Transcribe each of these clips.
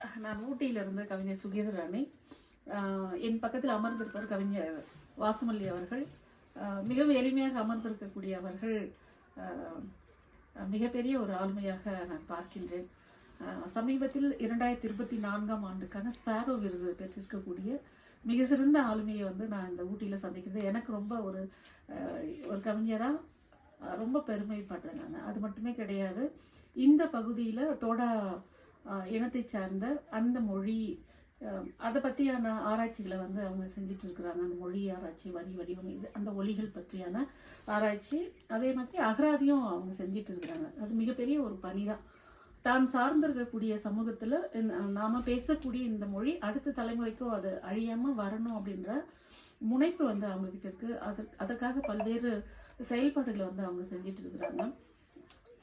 நான் ஊட்டியிலிருந்து கவிஞர் சுகேதராணி என் பக்கத்தில் அமர்ந்திருப்பவர் கவிஞர் வாசுமல்லி அவர்கள். மிகவும் எளிமையாக அமர்ந்திருக்கக்கூடிய அவர்கள் மிகப்பெரிய ஒரு ஆளுமையாக நான் பார்க்கின்றேன். சமீபத்தில் இரண்டாயிரத்தி இருபத்தி நான்காம் ஆண்டுக்கான ஸ்பாரோ விருது பெற்றிருக்கக்கூடிய மிக சிறந்த ஆளுமையை வந்து நான் இந்த ஊட்டியில் சந்திக்கிறது எனக்கு ரொம்ப ஒரு ஒரு கவிஞராக ரொம்ப பெருமைப்படுறேன் நான். அது மட்டுமே கிடையாது. இந்த பகுதியில் தோடா இனத்தை சார்ந்த அந்த மொழி அதை பற்றியான ஆராய்ச்சிகளை வந்து அவங்க செஞ்சுட்டு இருக்கிறாங்க அந்த மொழி ஆராய்ச்சி வரி வடிவம் இது அந்த ஒலிகள் பற்றியான ஆராய்ச்சி. அதே மாதிரி அகராதியும் அவங்க செஞ்சுட்டு இருக்கிறாங்க அது மிகப்பெரிய ஒரு பணி தான். தான் சார்ந்திருக்கக்கூடிய சமூகத்தில் நாம பேசக்கூடிய இந்த மொழி அடுத்த தலைமுறைக்கும் அது அழியாம வரணும் அப்படின்ற முனைப்பு வந்து அவங்க கிட்ட இருக்கு அதற்காக பல்வேறு செயல்பாடுகளை வந்து அவங்க செஞ்சுட்டு இருக்கிறாங்க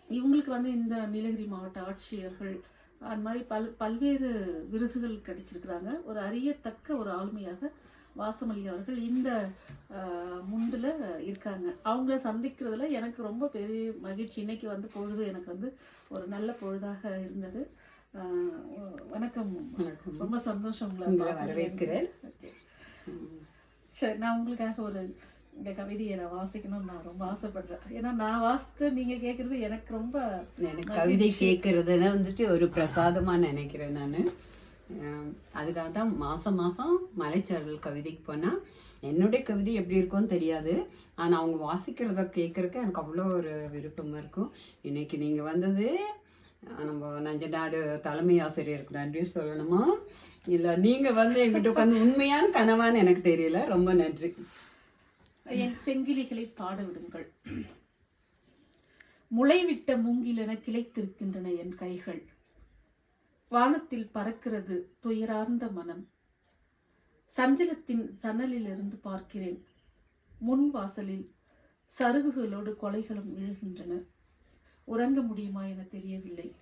இவங்களுக்கு வந்து இந்த நீலகிரி மாவட்ட ஆட்சியர்கள் அந்த மாதிரி பல் பல்வேறு விருதுகள் கிடைச்சிருக்கிறாங்க ஒரு அறியத்தக்க ஒரு ஆளுமையாக வாசமல்லி அவர்கள் இந்த முண்டுல இருக்காங்க அவங்கள சந்திக்கிறதுல எனக்கு ரொம்ப பெரிய மகிழ்ச்சி இன்னைக்கு வந்து பொழுது எனக்கு வந்து ஒரு நல்ல பொழுதாக இருந்தது ஆஹ், வணக்கம். ரொம்ப சந்தோஷம் உங்களை. வரவேற்கிறேன். சரி நான் உங்களுக்காக ஒரு இந்த கவிதையை நான் வாசிக்கணும்னு நான் ரொம்ப ஆசைப்படுறேன். ஏன்னா நான் வாசித்து நீங்க கேக்குறது எனக்கு ரொம்ப எனக்கு கவிதை கேட்கறதுல வந்துட்டு ஒரு பிரசாதமா நினைக்கிறேன் நான். அதுக்காக தான் மாசம் மாசம் மலைச்சாரல் கவிதைக்கு போனா என்னுடைய கவிதை எப்படி இருக்கும்னு தெரியாது. ஆனா அவங்க வாசிக்கிறத கேட்கறதுக்கு எனக்கு அவ்வளோ ஒரு விருப்பமா இருக்கும். இன்னைக்கு நீங்க வந்தது நம்ம நஞ்சநாடு தலைமை ஆசிரியருக்கு நன்றி சொல்லணுமா? இல்ல நீங்க வந்து எங்கிட்ட உட்காந்து உண்மையான கனவான்னு எனக்கு தெரியல. ரொம்ப நன்றி. என் செங்கிலிகளை பாட விடுங்கள் முளைவிட்ட மூங்கிலென கிளைத்திருக்கின்றன என் கைகள். வானத்தில் பறக்கிறது துயரார்ந்த மனம். சஞ்சலத்தின் சன்னலிலிருந்து பார்க்கிறேன். முன் வாசலில் சருகுகளோடு கொலைகளும் விழுகின்றன. உறங்க முடியுமா என தெரியவில்லை.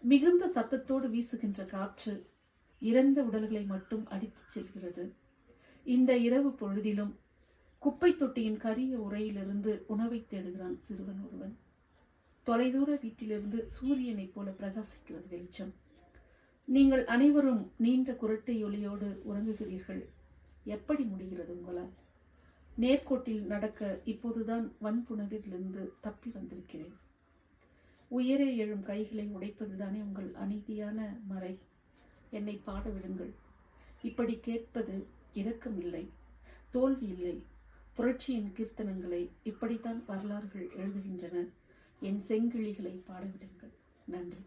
மிகுந்த சத்தத்தோடு வீசுகின்ற காற்று இறந்த உடல்களை மட்டும் அடித்துச் செல்கிறது. இந்த இரவு பொழுதிலும் குப்பை தொட்டியின் கரிய உரையிலிருந்து உணவை தேடுகிறான் சிறுவன் ஒருவன். தொலைதூர வீட்டிலிருந்து சூரியனைப் போல பிரகாசிக்கிறது வெளிச்சம். நீங்கள் அனைவரும் நீண்ட குரட்டை ஒளியோடு உறங்குகிறீர்கள். எப்படி முடிகிறது உங்களால்? நேர்கோட்டில் நடக்க இப்போதுதான் வன்புணர்விலிருந்து தப்பி வந்திருக்கிறேன். உயரே எழும் கைகளை உடைப்பதுதானே உங்கள் அநீதியான மறை. என்னை பாட விடுங்கள். இப்படி கேட்பது இரக்கம் இல்லை தோல்வி இல்லை புரட்சியின் கீர்த்தனங்களை இப்படித்தான் வரலாறுகள் எழுதுகின்றன. என் செங்கிழிகளை பாடவிடுங்கள். நன்றி.